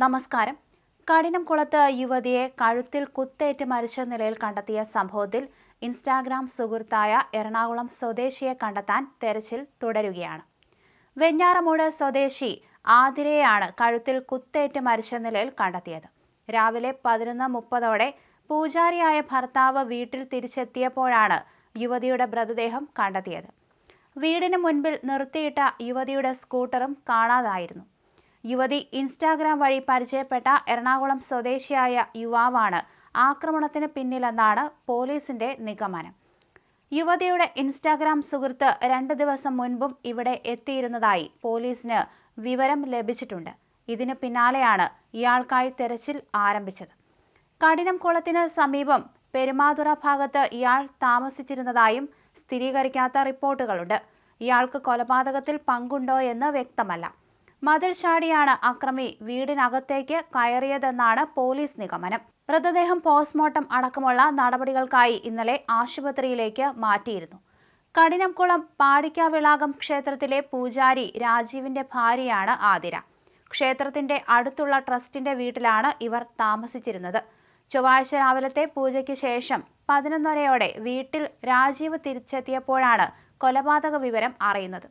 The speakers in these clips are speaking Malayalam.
നമസ്കാരം. കഠിനംകുളത്ത് യുവതിയെ കഴുത്തിൽ കുത്തേറ്റ് മരിച്ച നിലയിൽ കണ്ടെത്തിയ സംഭവത്തിൽ ഇൻസ്റ്റാഗ്രാം സുഹൃത്തായ എറണാകുളം സ്വദേശിയെ കണ്ടെത്താൻ തെരച്ചിൽ തുടരുകയാണ്. വെഞ്ഞാറമൂട് സ്വദേശി ആതിരയെയാണ് കഴുത്തിൽ കുത്തേറ്റ് മരിച്ച നിലയിൽ കണ്ടെത്തിയത്. രാവിലെ പതിനൊന്ന് മുപ്പതോടെ പൂജാരിയായ ഭർത്താവ് വീട്ടിൽ തിരിച്ചെത്തിയപ്പോഴാണ് യുവതിയുടെ മൃതദേഹം കണ്ടെത്തിയത്. വീടിന് മുൻപിൽ നിർത്തിയിട്ട യുവതിയുടെ സ്കൂട്ടറും കാണാതായിരുന്നു. യുവതി ഇൻസ്റ്റാഗ്രാം വഴി പരിചയപ്പെട്ട എറണാകുളം സ്വദേശിയായ യുവാവാണ് ആക്രമണത്തിന് പിന്നിലെന്നാണ് പോലീസിന്റെ നിഗമനം. യുവതിയുടെ ഇൻസ്റ്റാഗ്രാം സുഹൃത്ത് രണ്ട് ദിവസം മുൻപും ഇവിടെ എത്തിയിരുന്നതായി പോലീസിന് വിവരം ലഭിച്ചിട്ടുണ്ട്. ഇതിന് പിന്നാലെയാണ് ഇയാൾക്കായി തെരച്ചിൽ ആരംഭിച്ചത്. കഠിനംകുളത്തിന് സമീപം പെരുമാതുറ ഭാഗത്ത് ഇയാൾ താമസിച്ചിരുന്നതായും സ്ഥിരീകരിക്കാത്ത റിപ്പോർട്ടുകളുണ്ട്. ഇയാൾക്ക് കൊലപാതകത്തിൽ പങ്കുണ്ടോ എന്ന് വ്യക്തമല്ല. മതിൽ ചാടിയാണ് അക്രമി വീടിനകത്തേക്ക് കയറിയതെന്നാണ് പോലീസ് നിഗമനം. മൃതദേഹം പോസ്റ്റ്മോർട്ടം അടക്കമുള്ള നടപടികൾക്കായി ഇന്നലെ ആശുപത്രിയിലേക്ക് മാറ്റിയിരുന്നു. കഠിനംകുളം പാടിക്കാവിളാകം ക്ഷേത്രത്തിലെ പൂജാരി രാജീവിന്റെ ഭാര്യയാണ് ആതിര. ക്ഷേത്രത്തിന്റെ അടുത്തുള്ള ട്രസ്റ്റിന്റെ വീട്ടിലാണ് ഇവർ താമസിച്ചിരുന്നത്. ചൊവ്വാഴ്ച രാവിലത്തെ പൂജയ്ക്ക് ശേഷം പതിനൊന്നരയോടെ വീട്ടിൽ രാജീവ് തിരിച്ചെത്തിയപ്പോഴാണ് കൊലപാതക വിവരം അറിയുന്നത്.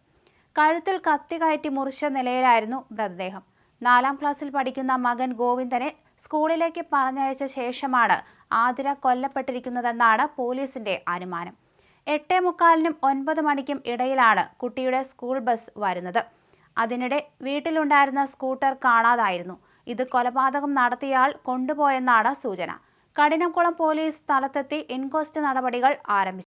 കഴുത്തിൽ കത്തി കയറ്റി മുറിച്ച നിലയിലായിരുന്നു മൃതദേഹം. നാലാം ക്ലാസ്സിൽ പഠിക്കുന്ന മകൻ ഗോവിന്ദനെ സ്കൂളിലേക്ക് പറഞ്ഞയച്ച ശേഷമാണ് ആതിര കൊല്ലപ്പെട്ടിരിക്കുന്നതെന്നാണ് പോലീസിന്റെ അനുമാനം. എട്ടേ മുക്കാലിനും ഒൻപത് മണിക്കും ഇടയിലാണ് കുട്ടിയുടെ സ്കൂൾ ബസ് വരുന്നത്. അതിനിടെ വീട്ടിലുണ്ടായിരുന്ന സ്കൂട്ടർ കാണാതായിരുന്നു. ഇത് കൊലപാതകം നടത്തിയാൽ കൊണ്ടുപോയെന്നാണ് സൂചന. കഠിനംകുളം പോലീസ് സ്ഥലത്തെത്തി ഇൻക്വസ്റ്റ് നടപടികൾ ആരംഭിച്ചു.